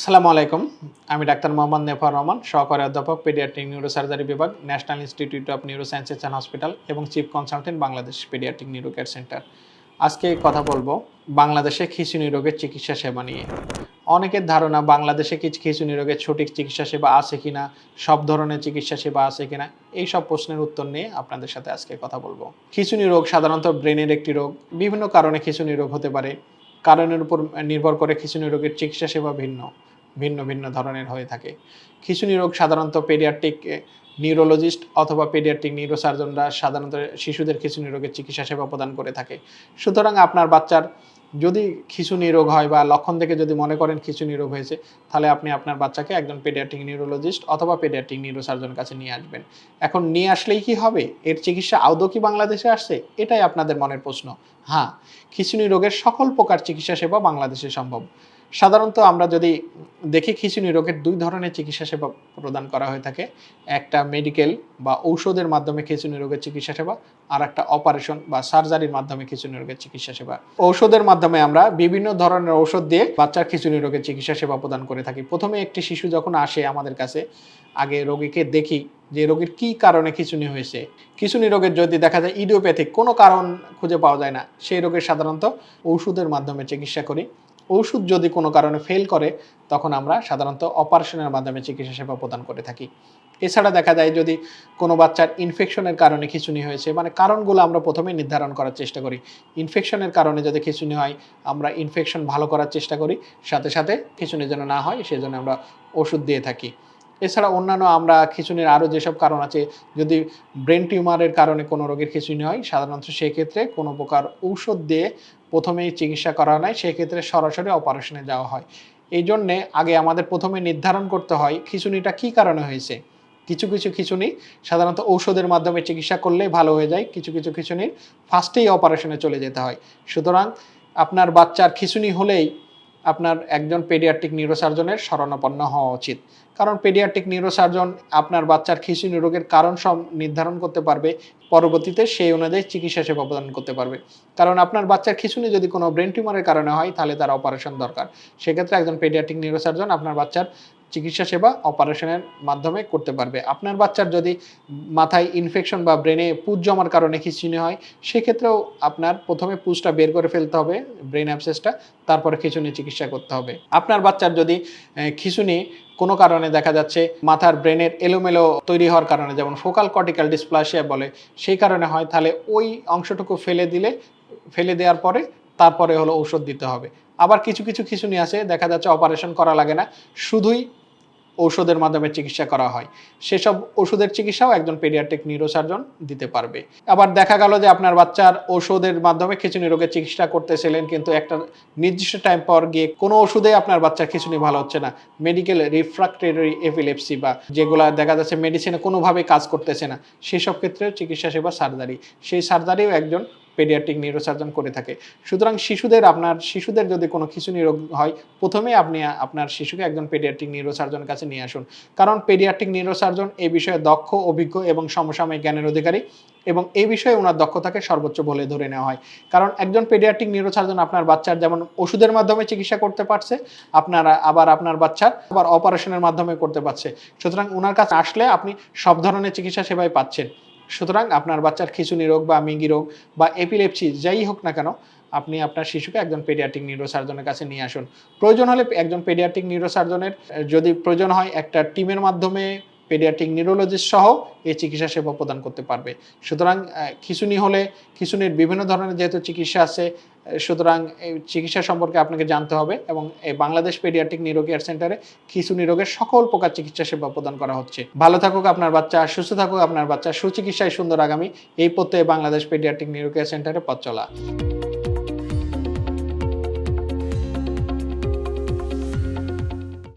আসসালামু আলাইকুম। আমি ডাক্তার মোহাম্মদ নেফার রহমান, সহকারী অধ্যাপক, পেডিয়াট্রিক নিউরোসার্জারি বিভাগ, national institute of neurosciences and hospital এবং chief consultant Bangladesh paediatric neuro care centre. আজকে কথা বলব বাংলাদেশে খিঁচুনি রোগের চিকিৎসা সেবা নিয়ে। অনেকের ধারণা বাংলাদেশে কি খিঁচুনি রোগের সঠিক চিকিৎসা সেবা আছে কিনা, সব ধরনের চিকিৎসা সেবা আছে কিনা, এই সব প্রশ্নের উত্তর নিয়ে আপনাদের সাথে আজকে কথা বলব। খিঁচুনি রোগ সাধারণত ব্রেনের একটি রোগ, বিভিন্ন কারণে খিঁচুনি রোগ হতে পারে। কারণের উপর নির্ভর করে খিঁচুনি রোগের চিকিৎসা সেবা ভিন্ন। ভিন্ন ভিন্ন ধরনের হয়ে থাকে। খিঁচুনি রোগ সাধারণত পেডিয়াট্রিক নিউরোলজিস্ট অথবা পেডিয়াট্রিক নিউরোসার্জনরা সাধারণত শিশুদের খিঁচুনি রোগের চিকিৎসা সেবা প্রদান করে থাকে। সুতরাং আপনার বাচ্চার যদি খিঁচুনি রোগ হয় বা লক্ষণ থেকে যদি মনে করেন খিঁচুনি রোগ হয়েছে, তাহলে আপনি আপনার বাচ্চাকে একজন পেডিয়াট্রিক নিউরোলজিস্ট অথবা পেডিয়াট্রিক নিউরোসার্জন কাছে নিয়ে আসবেন। এখন নিয়ে আসলেই কি হবে? এর চিকিৎসা আদৌ কি বাংলাদেশে আসছে? এটাই আপনাদের মনের প্রশ্ন। হ্যাঁ খিঁচুনি রোগের সকল প্রকার চিকিৎসা সেবা বাংলাদেশে সম্ভব। সাধারণত আমরা যদি দেখি খিঁচুনি রোগের দুই ধরনের চিকিৎসা সেবা প্রদান করা হয়ে থাকে। একটা মেডিকেল বা ঔষধের মাধ্যমে খিঁচুনি রোগের চিকিৎসা সেবা, আর একটা অপারেশন বা সার্জারির মাধ্যমে খিঁচুনি রোগের চিকিৎসা সেবা। ঔষধের মাধ্যমে আমরা বিভিন্ন ধরনের ঔষধ দিয়ে বাচ্চার খিঁচুনি রোগের চিকিৎসা সেবা প্রদান করে থাকি। প্রথমে একটি শিশু যখন আসে আমাদের কাছে, আগে রোগীকে দেখি যে রোগীর কি কারণে খিঁচুনি হয়েছে। খিঁচুনি রোগের যদি দেখা যায় ইডিওপ্যাথিক কোনো কারণ খুঁজে পাওয়া যায় না, সেই রোগের সাধারণত ঔষধের মাধ্যমে চিকিৎসা করি। ওষুধ যদি কোনো কারণে ফেল করে, তখন আমরা সাধারণত অপারেশনের মাধ্যমে চিকিৎসা সেবা প্রদান করে থাকি। এছাড়া দেখা যায় যদি কোনো বাচ্চার ইনফেকশনের কারণে খিচুনি হয়েছে মানে কারণগুলো আমরা প্রথমে নির্ধারণ করার চেষ্টা করি। ইনফেকশনের কারণে যদি খিচুনি হয়, আমরা ইনফেকশন ভালো করার চেষ্টা করি, সাথে সাথে খিচুনি যেন না হয়, সেজন্য আমরা ওষুধ দিয়ে থাকি। এছাড়া অন্যান্য আমরা খিঁচুনির আরও যেসব কারণ আছে, যদি ব্রেন টিউমারের কারণে কোনো রোগের খিঁচুনি হয়, সাধারণত সেক্ষেত্রে কোনো প্রকার ঔষধ দিয়ে প্রথমেই চিকিৎসা করা নাই সেক্ষেত্রে সরাসরি অপারেশনে যাওয়া হয়। এই জন্যে আগে আমাদের প্রথমে নির্ধারণ করতে হয় খিঁচুনিটা কী কারণে হয়েছে। কিছু কিছু খিঁচুনি সাধারণত ঔষধের মাধ্যমে চিকিৎসা করলেই ভালো হয়ে যায়, কিছু কিছু খিঁচুনির ফার্স্টেই অপারেশনে চলে যেতে হয়। সুতরাং আপনার বাচ্চার খিঁচুনি হলেই আপনার একজন পেডিয়াট্রিক নিউরোসার্জনের শরণাপন্ন হওয়া উচিত। কারণ পেডিয়াট্রিক নিউরোসার্জন আপনার বাচ্চার খিঁচুনি রোগের কারণ সব নির্ধারণ করতে পারবে পরবর্তীতে সেই অনুযায়ী চিকিৎসা সেবা প্রদান করতে পারবে। কারণ আপনার বাচ্চার খিঁচুনি যদি কোনো ব্রেন টিউমারের কারণে হয়, তাহলে তার অপারেশন দরকার। সেক্ষেত্রে একজন পেডিয়াট্রিক নিউরোসার্জন আপনার বাচ্চার চিকিৎসা সেবা অপারেশনের মাধ্যমে করতে পারবে। আপনার বাচ্চার যদি মাথায় ইনফেকশন বা ব্রেনে পুজ জমার কারণে খিঁচুনি হয়, সেক্ষেত্রেও আপনার প্রথমে পুজটা বের করে ফেলতে হবে ব্রেন অ্যাবসেসটা তারপরে খিঁচুনি চিকিৎসা করতে হবে। আপনার বাচ্চার যদি খিঁচুনি কোনো কারণে দেখা যাচ্ছে মাথার ব্রেনের এলোমেলো তৈরি হওয়ার কারণে, যেমন ফোকাল কর্টিক্যাল ডিসপ্লাসিয়া বলে সেই কারণে হয়, তাহলে ওই অংশটুকু ফেলে দিলে, ফেলে দেওয়ার পরে তারপরে হলো ঔষধ দিতে হবে। আবার কিছু কিছু খিঁচুনি আছে দেখা যাচ্ছে অপারেশন করা লাগে না। শুধুই ঔষধের মাধ্যমে চিকিৎসা করা হয়। সেসব ওষুধের চিকিৎসাও একজন পেডিয়াট্রিক নিউরোসার্জন দিতে পারবে। আবার দেখা গেল যে আপনার বাচ্চার ওষুধের মাধ্যমে খিচুনি রোগের চিকিৎসা করতেছিলেন, কিন্তু একটা নির্দিষ্ট টাইম পর গিয়ে কোনো ওষুধে আপনার বাচ্চার খিচুনি ভালো হচ্ছে না। মেডিকেল রিফ্রাক্টেরি এপিলেপসি বা যেগুলো দেখা যাচ্ছে মেডিসিনে কোনোভাবে কাজ করতেছে না। সেসব ক্ষেত্রেও চিকিৎসা সেবা সার্জারি। সেই সার্জারিও একজন পেডিয়াট্রিক নিউরোসার্জন করে থাকে। সুতরাং শিশুদের আপনার, শিশুদের যদি কোনো খিঁচুনি রোগ হয় প্রথমে আপনি, আপনার শিশুকে একজন পেডিয়াট্রিক নিউরোসার্জনের কাছে নিয়ে আসুন। কারণ পেডিয়াট্রিক নিউরোসার্জন এই বিষয়ে দক্ষ, অভিজ্ঞ এবং সমসাময়িক জ্ঞানের অধিকারী এবং এই বিষয়ে ওনার দক্ষতাকে সর্বোচ্চ বলে ধরে নেওয়া হয়। কারণ একজন পেডিয়াট্রিক নিউরোসার্জন আপনার বাচ্চার যেমন ওষুধের মাধ্যমে চিকিৎসা করতে পারছে, আপনারা আবার আপনার বাচ্চার আবার অপারেশনের মাধ্যমে করতে পারছে। সুতরাং ওনার কাছে আসলে আপনি সব ধরনের চিকিৎসা সেবাই পাচ্ছেন। সুতরাং আপনার বাচ্চার খিচুনি রোগ বা মিঙ্গি রোগ বা এপিলেপসি যাই হোক না কেন, আপনি আপনার শিশুকে একজন পেডিয়াট্রিক নিউরোসার্জনের কাছে নিয়ে আসুন। প্রয়োজন হলে একজন পেডিয়াট্রিক নিউরোসার্জনের যদি প্রয়োজন হয় একটা টিমের মাধ্যমে পেডিয়াট্রিক নিউরোলজিস্ট সহ এই চিকিৎসা সেবা প্রদান করতে পারবে। সুতরাং খিঁচুনি হলে খিঁচুনির বিভিন্ন ধরনের যেহেতু চিকিৎসা আছে সুতরাং এই চিকিৎসা সম্পর্কে আপনাকে জানতে হবে এবং এই বাংলাদেশ পেডিয়াট্রিক নিউরো কেয়ার সেন্টারে খিঁচুনি রোগের সকল প্রকার চিকিৎসা সেবা প্রদান করা হচ্ছে। ভালো থাকুক আপনার বাচ্চা, সুস্থ থাকুক আপনার বাচ্চা, সুচিকিৎসায় সুন্দর আগামী। এই প্রত্যয়ে বাংলাদেশ পেডিয়াট্রিক নিউরো কেয়ার সেন্টারে পথ চলা।